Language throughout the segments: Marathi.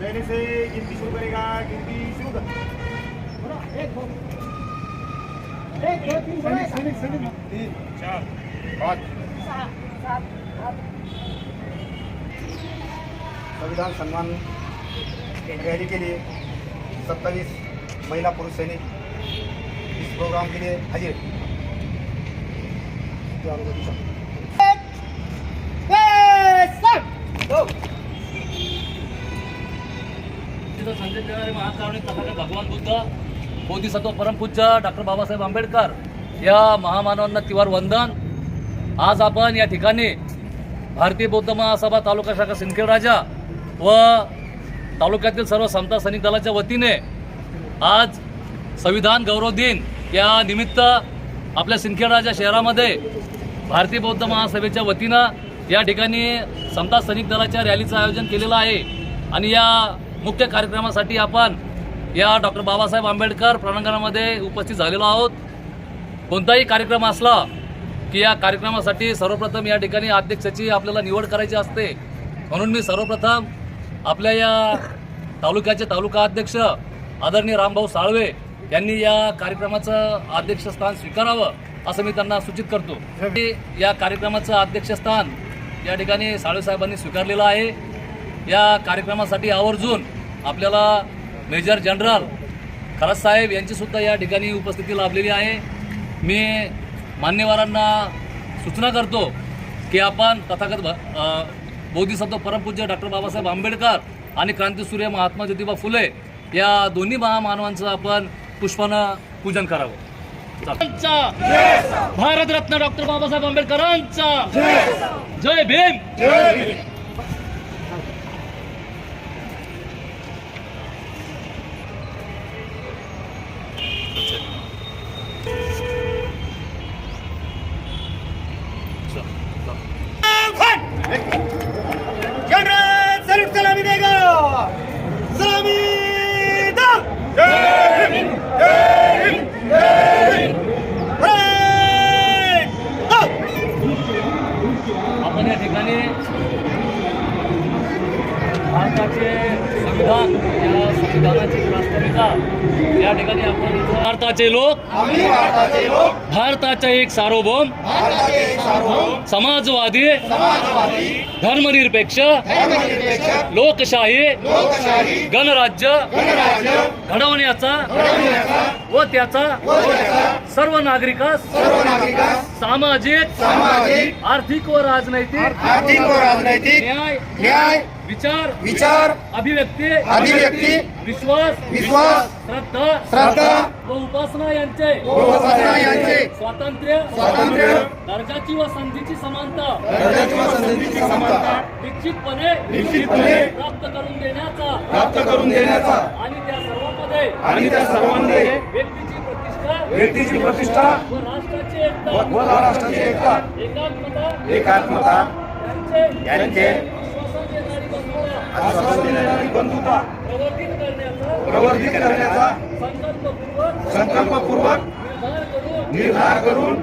पहले से गिनती शुरू करेगा गिनती शुरू कर। तीन चार पाँच। संविधान सम्मान रैली के लिए सत्ताईस महिला पुरुष सैनिक इस प्रोग्राम के लिए हाजिर। देणारे महाकारुणिक भगवान बुद्ध बोधिसत्व परमपूज्य डॉक्टर बाबासाहेब आंबेडकर या महामानवांना तिवार वंदन. आज आपण या ठिकाणी भारतीय बौद्ध महासभा तालुका शाखा सिंदखेड राजा व तालुक्यातील सर्व समता सैनिक दलाच्या वतीने आज संविधान गौरव दिन या निमित्त आपल्या सिंदखेड राजा शहरामध्ये भारतीय बौद्ध महासभेच्या वतीनं या ठिकाणी समता सैनिक दलाच्या रॅलीचं आयोजन केलेलं आहे. आणि या मुख्य कार्यक्रमासाठी आपण या डॉक्टर बाबासाहेब आंबेडकर प्रांगणामध्ये उपस्थित झालेलो आहोत. कोणताही कार्यक्रम असला की या कार्यक्रमासाठी सर्वप्रथम या ठिकाणी अध्यक्षाची आपल्याला निवड करायची असते. म्हणून मी सर्वप्रथम आपल्या या तालुक्याचे तालुका अध्यक्ष आदरणीय रामभाऊ साळवे यांनी या कार्यक्रमाचं अध्यक्षस्थान स्वीकारावं असं मी त्यांना सूचित करतो. या कार्यक्रमाचं अध्यक्षस्थान या ठिकाणी साळवे साहेबांनी स्वीकारलेलं आहे. या कार्यक्रमासाठी आवर्जून आपल्याला मेजर जनरल खरात साहेब यांची सुद्धा या ठिकाणी उपस्थिती लाभलेली आहे. मी मान्यवरांना सूचना करतो की आपण तथागत बोधिसत्व परमपूज्य डॉक्टर बाबासाहेब आंबेडकर आणि क्रांतीसूर्य महात्मा ज्योतिबा फुले या दोन्ही महामानवांचं आपण पुष्पानं पूजन करावं. भारतरत्न डॉक्टर बाबासाहेब आंबेडकरांचा. जय भीम जनरल सैल्यूट सलामी देगा सलामी दो जय हिंद जय हिंद जय हिंद परेड दो आपण या ठिकाणी भारताचे संविधान या संविधानाची प्रास्ताविका या ठिकाणी आपण भारताचे लोक भारताचे एक सार्वभौम भारताचे एक सार्वभौम समाजवादी समाजवादी धर्मनिरपेक्ष धर्मनिरपेक्ष लोकशाही लोकशाही गणराज्य गणराज्य घडवण्याचा व त्याचा व त्याचा सर्व नागरिकास सामाजिक सामाजिक आर्थिक व राजनैतिक आर्थिक व राजनैतिक न्याय न्याय विचार विचार अभिव्यक्ती अभिव्यक्ती विश्वास विश्वास श्रद्धा श्रद्धा व उपासना यांचे. व उपासना यांचे. स्वातंत्र्य स्वातंत्र्य दर्जाची व संधीची समानता. दर्जाची व संधीची समानता. निश्चितपणे निश्चितपणे प्राप्त करून देण्याचा. प्राप्त करून देण्याचा. आणि त्या सर्वांमध्ये आणि त्या सर्वांमध्ये व्यक्तीची प्रतिष्ठा व्यक्तीची प्रतिष्ठा व राष्ट्राची एकता. व राष्ट्राची एकता. एकात्मता. एकात्मता. यांचे आश्वासन देणारी बंधुता प्रवर्धित करण्याचा संकल्पपूर्वक निर्धार करून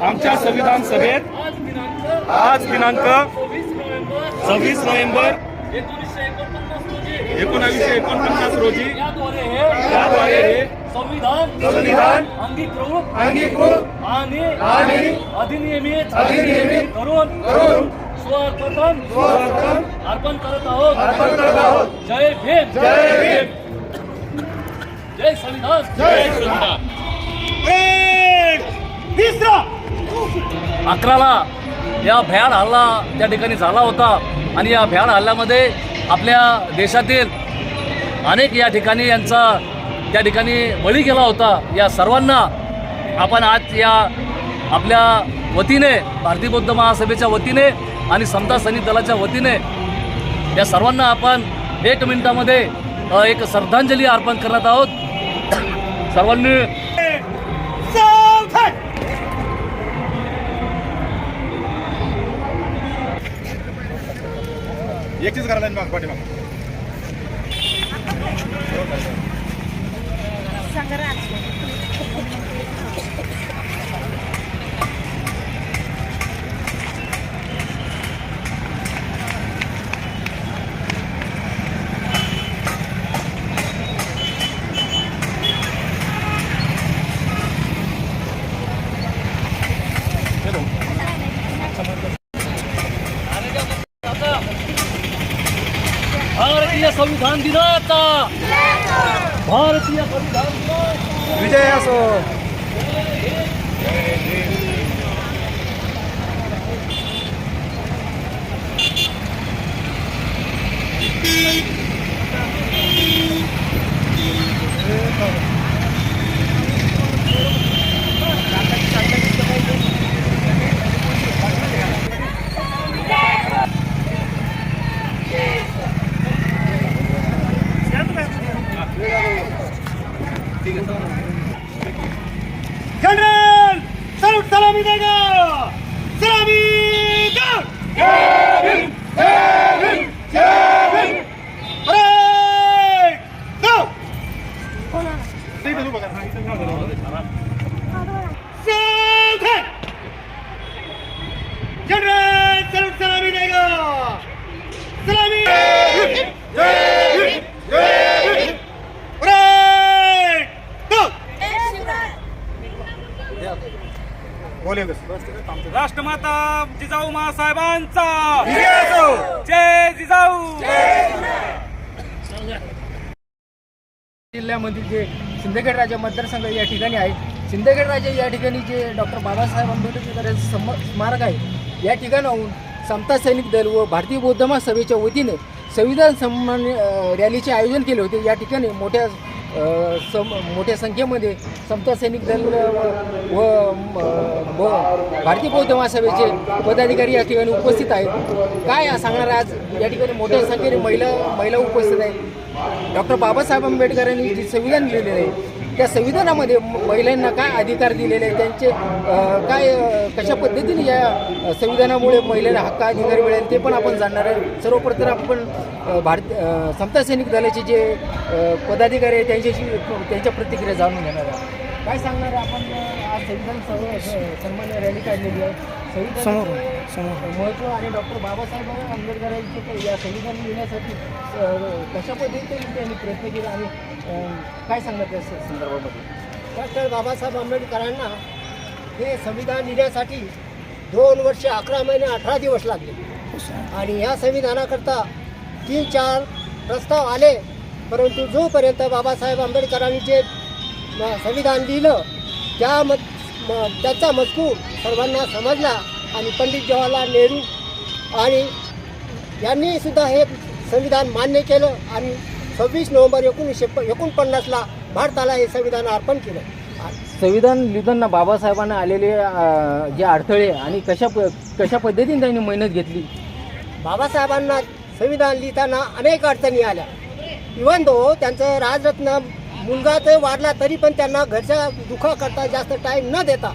आमच्या संविधान सभेत आज दिनांक सव्वीस नोव्हेंबर एकोणीसशे एकोणपन्नास रोजी एकोणावीसशे एकोणपन्नास रोजी त्याद्वारे संविधान अंगीकृत अंगीकृत आणि आणि अधिनियमित अधिनियमित करून स्वप्रथम स्वप्रथम अर्पण करत आहोत. अर्पण करत आहोत. जय भीम. जय भीम. जय संविधान. जय संविधान. तिसरा. अकराला या भ्याड हल्ला त्या ठिकाणी झाला होता आणि या भ्याड हल्ल्यामध्ये आपल्या देशातील अनेक या ठिकाणी यांचा त्या ठिकाणी बळी गेला होता. या सर्वांना आपण आज या आपल्या वतीने भारतीय बौद्ध महासभेच्या वतीने आणि समता सैनिक दलाच्या वतीने या सर्वांना आपण एक मिनिटामध्ये एक श्रद्धांजली अर्पण करत आहोत. सर्वांनी एकटीच करायला मग संग्राम संविधान दिनाचा भारतीय संविधान दिनाचा विजय असो जनरल जिल्ह्यामधील जे सिंदखेड राजा मतदारसंघ या ठिकाणी आहे. सिंदखेड राजा या ठिकाणी जे डॉक्टर बाबासाहेब आंबेडकर यांचं सम स्मारक आहे या ठिकाणाहून समता सैनिक दल व भारतीय बौद्ध महासभेच्या वतीने संविधान सन्मान रॅलीचे आयोजन केले होते. या ठिकाणी मोठ्या सम मोठ्या संख्येमध्ये समता सैनिक दल व व, ब- भारतीय बौद्ध महासभेचे पदाधिकारी या ठिकाणी उपस्थित आहेत. काय सांगणार आज? या ठिकाणी मोठ्या संख्येने महिला महिला उपस्थित आहेत. डॉक्टर बाबासाहेब आंबेडकरांनी जे संविधान लिहिलेलं आहे त्या संविधानामध्ये म- महिलांना काय अधिकार दिलेले आहेत त्यांचे काय कशा पद्धतीने या संविधानामुळे महिलांना हक्क अधिकार मिळेल ते पण आपण जाणणार आहे. सर्वप्रथम आपण भारत समता सैनिक दलाचे जे पदाधिकारी आहेत त्यांच्याशी त्यांच्या प्रतिक्रिया जाणून घेणार आहे काय सांगणार आहे आपण? आज संविधान सर्व सन्मान रॅली काढलेली आहे. संविधान महत्त्व आणि डॉक्टर बाबासाहेब आंबेडकरांचे ते या संविधान लिहिण्यासाठी कशा पद्धतीने त्यांनी प्रयत्न केले आणि काय सांगणार त्या संदर्भामध्ये? डॉक्टर बाबासाहेब आंबेडकरांना हे संविधान लिहिण्यासाठी दोन वर्षे अकरा महिने अठरा दिवस लागले. आणि या संविधानाकरता तीन चार प्रस्ताव आले परंतु जोपर्यंत बाबासाहेब आंबेडकरांनी जे संविधान लिहिलं त्या म म- त्याचा मजकूर सर्वांना समजला आणि पंडित जवाहरलाल नेहरू आणि यांनी सुद्धा हे संविधान मान्य केलं आणि सव्वीस नोव्हेंबर एकोणीसशे एकोणपन्नासला भारताला हे संविधान अर्पण केलं. संविधान लिहिताना बाबासाहेबांना आलेले जे अडथळे आणि कशा प कशा पद्धतीने त्यांनी मेहनत घेतली? बाबासाहेबांना संविधान लिहिताना अनेक अडचणी आल्या. इवन दो त्यांचं राजरत्न मुलगा ते वाढला तरी पण त्यांना घरच्या दुखाकरता जास्त टाईम न देता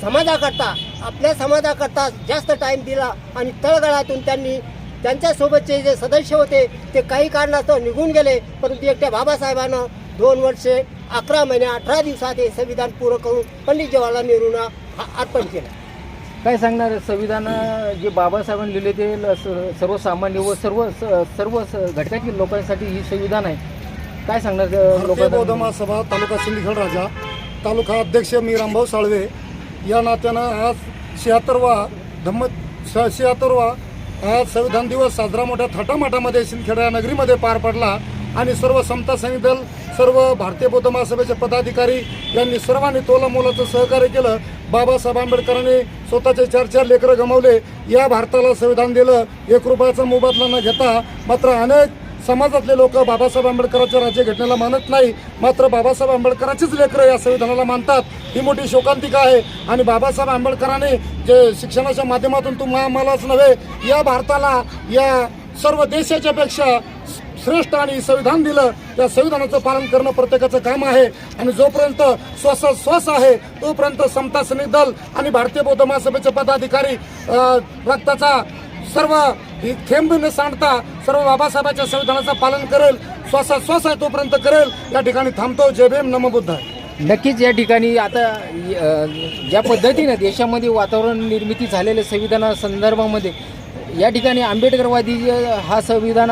समाजाकरता आपल्या समाजाकरता जास्त टाईम दिला आणि तळगळातून त्यांनी त्यांच्यासोबतचे जे सदस्य होते ते काही कारणास्तव निघून गेले. परंतु एकट्या बाबासाहेबांना दोन वर्षे अकरा महिने अठरा दिवसात हे संविधान पूर्ण करून पंडित जवाहरलाल नेहरूंना हा- अर्पण केलं. काय सांगणार संविधान जे बाबासाहेबांनी लिहिले ते स- सर्वसामान्य व सर्व स- सर्व स- घटकातील लोकांसाठी ही संविधान आहे. काय सांगणार भारतीय बौद्ध महासभा तालुका सिंदखेड राजा तालुका अध्यक्ष मी रामभाऊ साळवे या नात्यानं आज शहात्तरवा धम्म शहात्तरवा आज संविधान दिवस साजरा मोठ्या थाटामाटामध्ये सिंदखेडा नगरीमध्ये पार पडला आणि सर्व समता सैनिक दल सर्व भारतीय बौद्ध महासभेचे पदाधिकारी यांनी सर्वांनी तोलामोलाचं सहकार्य केलं. बाबासाहेब आंबेडकरांनी स्वतःचे चार चार लेकरं गमावले. या भारताला संविधान दिलं. एक रुपयाचा मोबदला न घेता मात्र अनेक समाजातले लोक बाबासाहेब आंबेडकरांच्या राज्यघटनेला मानत नाही. मात्र बाबासाहेब आंबेडकरांचीच लेकरं या संविधानाला मानतात. ही मोठी शोकांतिका आहे. आणि बाबासाहेब आंबेडकरांनी जे शिक्षणाच्या माध्यमातून तू मलाच नव्हे या भारताला या सर्व देशाच्या पेक्षा श्रेष्ठ आणि संविधान दिलं. त्या संविधानाचं पालन करणं प्रत्येकाचं काम आहे. आणि जोपर्यंत श्वास श्वास आहे तोपर्यंत समता सैनिक दल आणि भारतीय बौद्ध महासभेचे पदाधिकारी रक्ताचा सर्व ही थेंब न सांडता सर्व बाबासाहेबांच्या संविधानाचं पालन करेल स्वसा श्वास आहे तोपर्यंत करेल. या ठिकाणी थांबतो. जय भीम नमबुद्ध नक्कीच या ठिकाणी आता ज्या पद्धतीनं देशामध्ये वातावरण निर्मिती झालेल्या संविधाना संदर्भामध्ये या ठिकाणी आंबेडकरवादी हा संविधान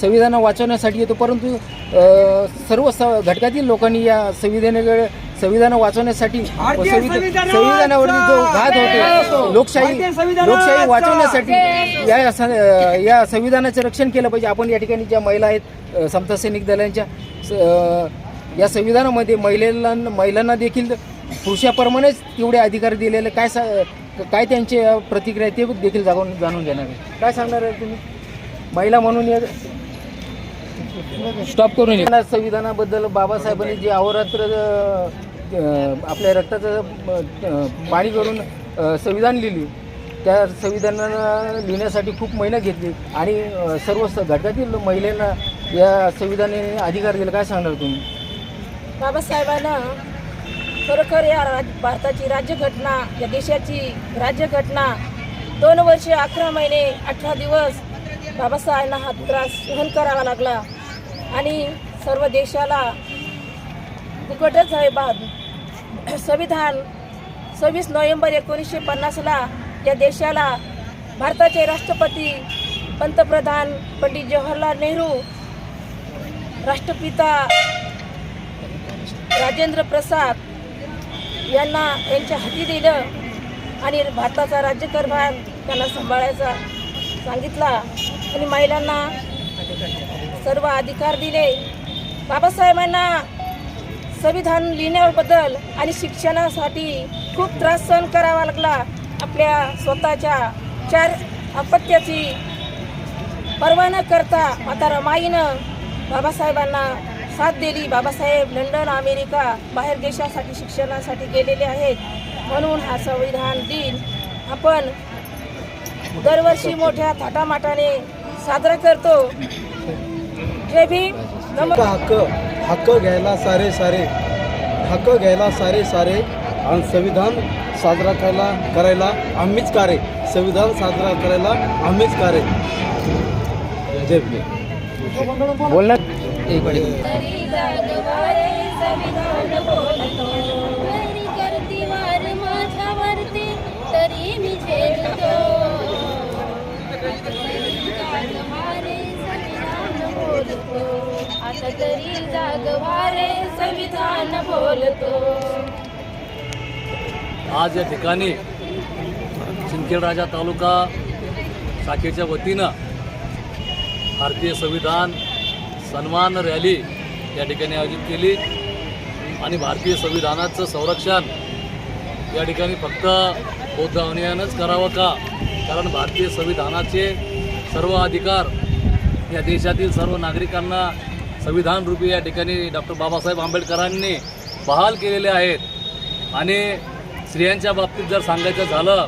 संविधान वाचवण्यासाठी येतो. परंतु सर्व स घटकातील लोकांनी या संविधानाकडे संविधान वाचवण्यासाठी संविधानावरती जो घात होतो लोकशाही लोकशाही वाचवण्यासाठी या स- या संविधानाचं रक्षण केलं पाहिजे. आपण या ठिकाणी ज्या महिला आहेत समता सैनिक दलांच्या या संविधानामध्ये महिलांना महिलांना देखील पुरुषाप्रमाणेच तेवढे अधिकार दिलेले. काय सा काय त्यांचे प्रतिक्रिया ते देखील जाणून जाणून घेणार आहे काय सांगणार आहे तुम्ही? महिला म्हणून या स्टॉप करून संविधानाबद्दल बाबासाहेबांनी जे अहोरात्र आपल्या रक्ताचं पाणी करून संविधान लिहिली. त्या संविधानाला लिहिण्यासाठी खूप मेहनत घेतली. आणि सर्व स- घटकातील महिलांना या संविधानाने अधिकार दिला. काय सांगणार तुम्ही? बाबासाहेबांना खरोखर या राज भारताची राज्यघटना या देशाची राज्यघटना दोन वर्षे अकरा महिने अठरा दिवस बाबासाहेबांना हा त्रास सहन करावा लागला. आणि सर्व देशाला फुकटच आहे बा संविधान सव्वीस नोव्हेंबर एकोणीसशे पन्नासला या देशाला भारताचे राष्ट्रपती पंतप्रधान पंडित जवाहरलाल नेहरू राष्ट्रपिता राजेंद्र प्रसाद यांना यांच्या हाती दिलं आणि भारताचा राज्यकारभार त्यांना सांभाळायचा सांगितला. आणि महिलांना सर्व अधिकार दिले. बाबासाहेबांना संविधान लिहिण्याबद्दल आणि शिक्षणासाठी खूप त्रास सहन करावा लागला. आपल्या स्वतःच्या चार अपत्याची पर्वा न करता आता रमाईनं बाबासाहेबांना साथ दिली. बाबासाहेब लंडन अमेरिका बाहेर देशासाठी शिक्षणासाठी गेलेले आहेत. म्हणून हा संविधान दिन आपण दरवर्षी मोठ्या थाटामाटाने साजरा करतो. जय भीम. हक्क हक्क घ्यायला सारे सारे हक्क घ्यायला सारे सारे आणि संविधान साजरा करायला करायला आम्हीच कारे संविधान साजरा करायला आम्हीच कारे जय बोलणार एक मिनिट आता तरी जागवारे संविधान बोलतो. आज या ठिकाणी सिंदखेडराजा तालुका शाखेच्या वतीनं भारतीय संविधान सन्मान रॅली या ठिकाणी आयोजित केली आणि भारतीय संविधानाचं संरक्षण या ठिकाणी फक्त बौद्ध अनुयायांनाच करावं का? कारण भारतीय संविधानाचे सर्व अधिकार या देशातील सर्व नागरिकांना संविधान रूपी या ठिकाणी डॉक्टर बाबासाहेब आंबेडकरांनी बहाल केलेले आहेत. आणि स्त्रियांच्या बाबतीत जर सांगायचं झालं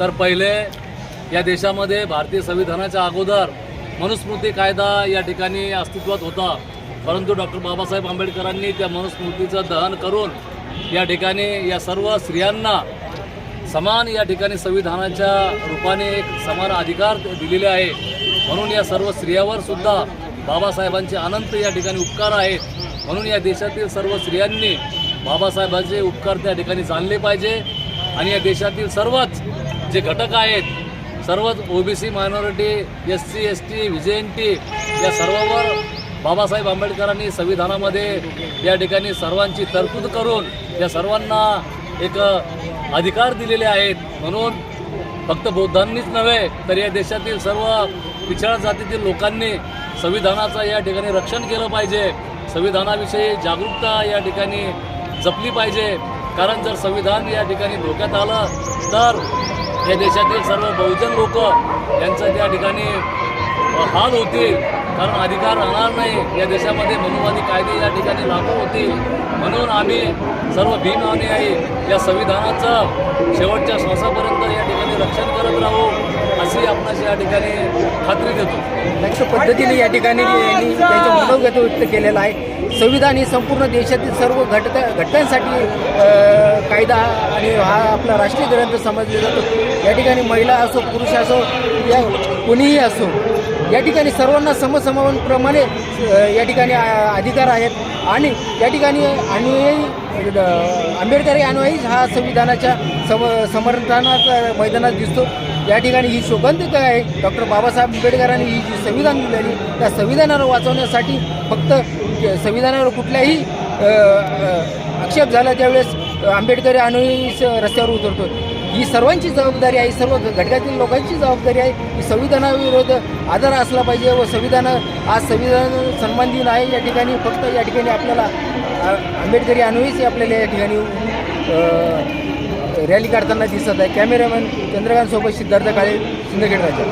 तर पहिले या देशामध्ये भारतीय संविधानाच्या अगोदर मनुस्मृती कायदा या ठिकाणी अस्तित्वात होता. परंतु डॉक्टर बाबासाहेब आंबेडकरांनी त्या मनुस्मृतीचं दहन करून या ठिकाणी या सर्व स्त्रियांना समान या ठिकाणी संविधानाच्या रूपाने एक समान अधिकार दिलेले आहे. म्हणून या सर्व स्त्रियावर सुद्धा बाबासाहेबांचे अनंत या ठिकाणी उपकार आहेत. म्हणून या देशातील सर्व स्त्रियांनी बाबासाहेबांचे उपकार त्या ठिकाणी जाणले पाहिजे. आणि या देशातील सर्वच जे घटक आहेत सर्वच OBC minority S C S T विजयंती या सर्वांवर बाबासाहेब आंबेडकरांनी संविधानामध्ये या ठिकाणी सर्वांची तरतूद करून या सर्वांना एक अधिकार दिलेले आहेत. म्हणून फक्त बौद्धांनीच नव्हे तर या देशातील सर्व पिछड्या जातीतील लोकांनी संविधानाचं या ठिकाणी रक्षण केलं पाहिजे. संविधानाविषयी जागरूकता या ठिकाणी जपली पाहिजे. कारण जर संविधान या ठिकाणी धोक्यात आलं तर या देशातील सर्व बहुजन लोक यांचं त्या ठिकाणी हाल होतील. कारण अधिकार राहणार नाही या देशामध्ये. मनुवादी कायदे या ठिकाणी लागू होतील. म्हणून आम्ही सर्व भीम अनुयायी या संविधानाचं शेवटच्या श्वासापर्यंत या ठिकाणी रक्षण करत राहू. अशी आपणास या ठिकाणी खात्री देतो. पद्धतीने या ठिकाणी त्यांचं मनोगत व्यक्त केलेलं आहे. संविधान ही संपूर्ण देशातील सर्व घटक घटकांसाठी कायदा आणि हा आपला राष्ट्रीय ग्रंथ समजला जातो. या ठिकाणी महिला असो पुरुष असो या कोणीही असो या ठिकाणी सर्वांना समसमानप्रमाणे या ठिकाणी अधिकार आहेत. आणि या ठिकाणी अनुयायी आंबेडकरी अनुयायी हा संविधानाच्या सम समर्थनाचा मैदानात दिसतो. या ठिकाणी ही शोकांतिक आहे. डॉक्टर बाबासाहेब आंबेडकरांनी ही जी संविधान दिलेली त्या संविधानाला वाचवण्यासाठी फक्त संविधानावर कुठल्याही आक्षेप झाला त्यावेळेस आंबेडकरी अनुयायी रस्त्यावर उतरतो ही सर्वांची जबाबदारी आहे सर्व घटकातील लोकांची जबाबदारी आहे. की संविधानाविरोध आदर असला पाहिजे व संविधान आज संविधान सन्मान दिन आहे या ठिकाणी. फक्त या ठिकाणी आपल्याला आंबेडकरी अनुयायीच आपल्याला या ठिकाणी रॅली काढताना दिसत आहे. कॅमेरामॅन चंद्रकांत सोबत सिद्धार्थ काळे सिंदखेड राजा